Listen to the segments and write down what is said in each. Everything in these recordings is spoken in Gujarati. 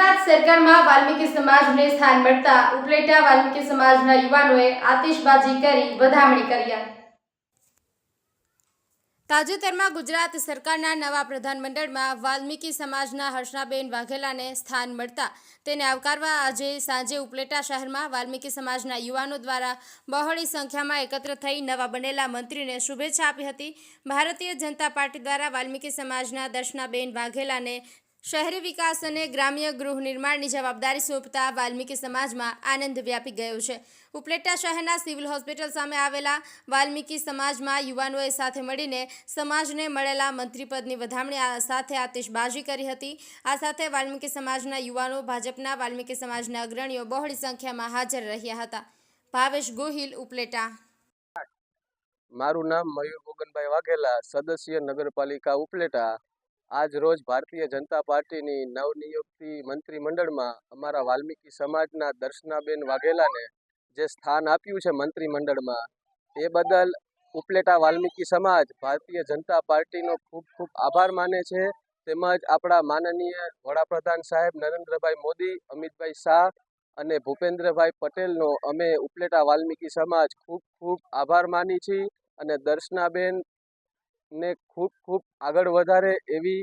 ગુજરાત સરકારમાં વાલ્મીકી સમાજને સ્થાન મળતા ઉપલેટા વાલ્મીકી સમાજના યુવાનોએ આતિશબાજી કરી વધામણી કર્યા તાજેતરમાં ગુજરાત સરકારના નવા પ્રધાનમંડળમાં વાલ્મીકી સમાજના હર્ષનાબેન વાઘેલાને સ્થાન મળતા તેને આવકારવા આજે સાંજે ઉપલેટા શહેરમાં વાલ્મીકી સમાજના યુવાનો દ્વારા બહોળી સંખ્યામાં એકત્ર થઈ નવા બનેલા મંત્રીને શુભેચ્છા આપી હતી. ભારતીય જનતા પાર્ટી દ્વારા વાલ્મીકી સમાજના દર્શનાબેન વાઘેલાને શહેરી વિકાસ અને ગ્રામ્ય ગૃહ નિર્માણની જવાબદારી સોંપતા વાલ્મીકી સમાજમાં આનંદ વ્યાપી ગયો છે. ઉપલેટા શહેરના સિવિલ હોસ્પિટલ સામે આવેલા વાલ્મીકી સમાજમાં યુવાનોએ સાથે મળીને સમાજને મળેલા મંત્રીપદની વધામણી સાથે આતિશબાજી કરી હતી. આ સાથે વાલ્મીકી સમાજના યુવાનો, ભાજપના વાલ્મીકી સમાજના અગ્રણીઓ બહોળી સંખ્યામાં હાજર રહ્યા હતા. ભાવેશ ગોહિલ, ઉપલેટા. મારું નામ મયુર ગોગનભાઈ વાઘેલા, સદસ્ય નગરપાલિકા ઉપલેટા. આજ રોજ ભારતીય જનતા પાર્ટીની નવનિયુક્તિ મંત્રીમંડળમાં અમારા વાલ્મીકી સમાજના દર્શનાબેન વાઘેલાને જે સ્થાન આપ્યું છે મંત્રીમંડળમાં એ બદલ ઉપલેટા વાલ્મીકી સમાજ ભારતીય જનતા પાર્ટીનો ખૂબ ખૂબ આભાર માને છે. તેમજ આપણા માનનીય વડાપ્રધાન સાહેબ નરેન્દ્રભાઈ મોદી, અમિતભાઈ શાહ અને ભૂપેન્દ્રભાઈ પટેલનો અમે ઉપલેટા વાલ્મીકી સમાજ ખૂબ ખૂબ આભાર માની છીએ અને દર્શનાબેન ને ખૂબ ખૂબ આગળ વધારે એવી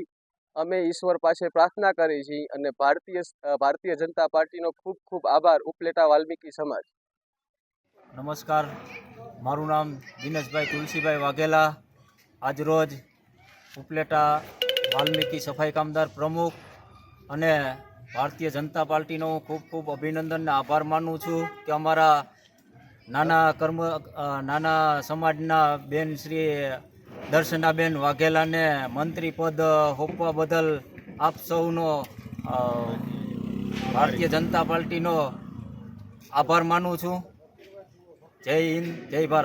અમે ઈશ્વર પાસે પ્રાર્થના કરી છીએ અને ભારતીય ભારતીય જનતા પાર્ટીનો ખૂબ ખૂબ આભાર, ઉપલેટા વાલ્મીકી સમાજ. નમસ્કાર. મારું નામ દિનેશભાઈ તુલસીભાઈ વાઘેલા. આજરોજ ઉપલેટા વાલ્મીકી સફાઈ કામદાર પ્રમુખ અને ભારતીય જનતા પાર્ટીનો હું ખૂબ ખૂબ અભિનંદનને આભાર માનું છું કે અમારા નાના કર્મ નાના સમાજના બેન શ્રી દર્શનાબેન વાઘેલાને મંત્રી પદ હોપવા બદલ આપ સૌનો ભારતીય જનતા પાર્ટીનો આભાર માનું છું. જય હિન્દ, જય ભારત.